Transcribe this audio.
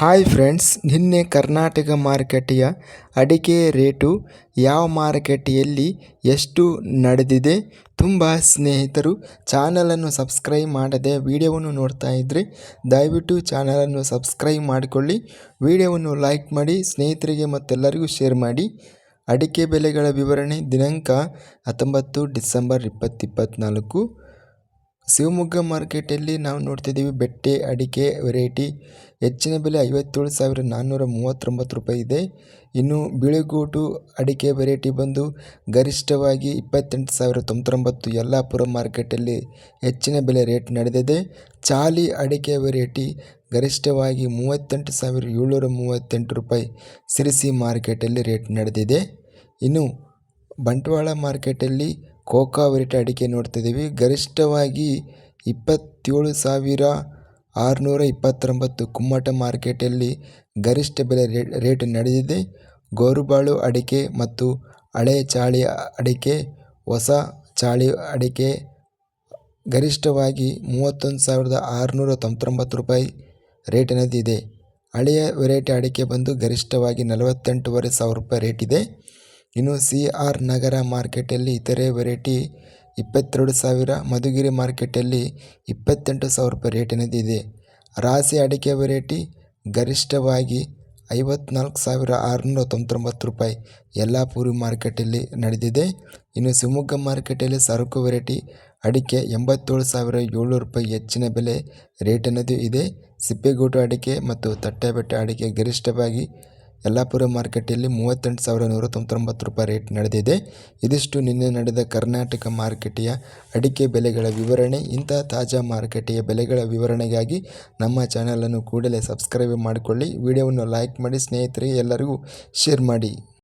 Hi friends, ನಿನ್ನೆ ಕರ್ನಾಟಕ ಮಾರುಕಟ್ಟೆಯ ಅಡಿಕೆ ರೇಟು ಯಾವ ಮಾರುಕಟ್ಟೆಯಲ್ಲಿ ಎಷ್ಟು ನಡೆದಿದೆ ತುಂಬ ಸ್ನೇಹಿತರು ಚಾನಲನ್ನು ಸಬ್ಸ್ಕ್ರೈಬ್ ಮಾಡದೆ ವಿಡಿಯೋವನ್ನು ನೋಡ್ತಾ ಇದ್ದರೆ ದಯವಿಟ್ಟು ಚಾನಲನ್ನು ಸಬ್ಸ್ಕ್ರೈಬ್ ಮಾಡಿಕೊಳ್ಳಿ, ವಿಡಿಯೋವನ್ನು ಲೈಕ್ ಮಾಡಿ, ಸ್ನೇಹಿತರಿಗೆ ಮತ್ತೆಲ್ಲರಿಗೂ ಶೇರ್ ಮಾಡಿ. ಅಡಿಕೆ ಬೆಲೆಗಳ ವಿವರಣೆ ದಿನಾಂಕ ಹತ್ತೊಂಬತ್ತು ಡಿಸೆಂಬರ್ ಇಪ್ಪತ್ತಿಪ್ಪತ್ತ್ನಾಲ್ಕು ಶಿವಮೊಗ್ಗ ಮಾರ್ಕೆಟಲ್ಲಿ ನಾವು ನೋಡ್ತಿದ್ದೀವಿ ಬೆಟ್ಟೆ, ಅಡಿಕೆ ವೆರೈಟಿ. ಹೆಚ್ಚಿನ ಬೆಲೆ ಐವತ್ತೇಳು ಸಾವಿರ ನಾನ್ನೂರ ಮೂವತ್ತೊಂಬತ್ತು ರೂಪಾಯಿ ಇದೆ. ಇನ್ನು ಬಿಳಿಗೋಟು ಅಡಿಕೆ ವೆರೈಟಿ ಬಂದು ಗರಿಷ್ಠವಾಗಿ ಇಪ್ಪತ್ತೆಂಟು ಸಾವಿರ ತೊಂಬತ್ತೊಂಬತ್ತು ಯಲ್ಲಾಪುರ ಮಾರ್ಕೆಟಲ್ಲಿ ಹೆಚ್ಚಿನ ಬೆಲೆ ರೇಟ್ ನಡೆದಿದೆ. ಚಾಲಿ ಅಡಿಕೆ ವೆರೈಟಿ ಗರಿಷ್ಠವಾಗಿ ಮೂವತ್ತೆಂಟು ಸಾವಿರ ಏಳ್ನೂರ ಮೂವತ್ತೆಂಟು ರೂಪಾಯಿ ಸಿರಿಸಿ ಮಾರ್ಕೆಟಲ್ಲಿ ರೇಟ್ ನಡೆದಿದೆ. ಇನ್ನು ಬಂಟ್ವಾಳ ಮಾರ್ಕೆಟಲ್ಲಿ ಕೋಕಾ ವೆರೈಟಿ ಅಡಿಕೆ ನೋಡ್ತಿದ್ದೀವಿ. ಗರಿಷ್ಠವಾಗಿ ಇಪ್ಪತ್ತೇಳು ಸಾವಿರ ಆರುನೂರ ಇಪ್ಪತ್ತೊಂಬತ್ತು ಕುಮ್ಮಟ ಮಾರ್ಕೆಟಲ್ಲಿ ಗರಿಷ್ಠ ಬೆಲೆ ರೇಟ್ ನಡೆದಿದೆ. ಗೋರುಬಾಳು ಅಡಿಕೆ ಮತ್ತು ಹಳೆ ಚಾಳಿ ಅಡಿಕೆ, ಹೊಸ ಚಾಳಿ ಅಡಿಕೆ ಗರಿಷ್ಠವಾಗಿ ಮೂವತ್ತೊಂದು ಸಾವಿರದ ಆರುನೂರ ತೊಂಬತ್ತೊಂಬತ್ತು ರೂಪಾಯಿ ರೇಟಿನದಿದೆ ಹಳೆಯ ವೆರೈಟಿ ಅಡಿಕೆ ಬಂದು ಗರಿಷ್ಠವಾಗಿ ನಲವತ್ತೆಂಟೂವರೆ ಸಾವಿರ ರೂಪಾಯಿ ರೇಟ್ ಇದೆ. ಇನ್ನು ಸಿ ಆರ್ ನಗರ ಮಾರ್ಕೆಟಲ್ಲಿ ಇತರೆ ವೆರೈಟಿ ಇಪ್ಪತ್ತೆರಡು ಸಾವಿರ, ಮಧುಗಿರಿ ಮಾರ್ಕೆಟಲ್ಲಿ ಇಪ್ಪತ್ತೆಂಟು ಸಾವಿರ ರೂಪಾಯಿ ರೇಟಿನದಿದೆ ರಾಸಿ ಅಡಿಕೆ ವೆರೈಟಿ ಗರಿಷ್ಠವಾಗಿ ಐವತ್ನಾಲ್ಕು ಸಾವಿರ ಆರುನೂರ ತೊಂಬತ್ತೊಂಬತ್ತು ರೂಪಾಯಿ ಯಲ್ಲಾಪುರಿ ಮಾರ್ಕೆಟಲ್ಲಿ ನಡೆದಿದೆ. ಇನ್ನು ಶಿವಮೊಗ್ಗ ಮಾರ್ಕೆಟಲ್ಲಿ ಸರಕು ವೆರೈಟಿ ಅಡಿಕೆ ಎಂಬತ್ತೇಳು ಸಾವಿರ ಏಳ್ನೂರು ರೂಪಾಯಿ ಹೆಚ್ಚಿನ ಬೆಲೆ ರೇಟಿನದು ಇದೆ. ಸಿಪ್ಪೆಗೋಟು ಅಡಿಕೆ ಮತ್ತು ತಟ್ಟೆಬೆಟ್ಟ ಅಡಿಕೆ ಗರಿಷ್ಠವಾಗಿ ಯಲ್ಲಾಪುರ ಮಾರ್ಕೆಟಲ್ಲಿ ಮೂವತ್ತೆಂಟು ಸಾವಿರ ನೂರ ತೊಂಬತ್ತೊಂಬತ್ತು ರೂಪಾಯಿ ರೇಟ್ ನಡೆದಿದೆ. ಇದಿಷ್ಟು ನಿನ್ನೆ ನಡೆದ ಕರ್ನಾಟಕ ಮಾರುಕಟ್ಟೆಯ ಅಡಿಕೆ ಬೆಲೆಗಳ ವಿವರಣೆ. ಇಂಥ ತಾಜಾ ಮಾರುಕಟ್ಟೆಯ ಬೆಲೆಗಳ ವಿವರಣೆಗಾಗಿ ನಮ್ಮ ಚಾನಲನ್ನು ಕೂಡಲೇ ಸಬ್ಸ್ಕ್ರೈಬ್ ಮಾಡಿಕೊಳ್ಳಿ. ವಿಡಿಯೋವನ್ನು ಲೈಕ್ ಮಾಡಿ ಸ್ನೇಹಿತರಿಗೆ ಎಲ್ಲರಿಗೂ ಶೇರ್ ಮಾಡಿ.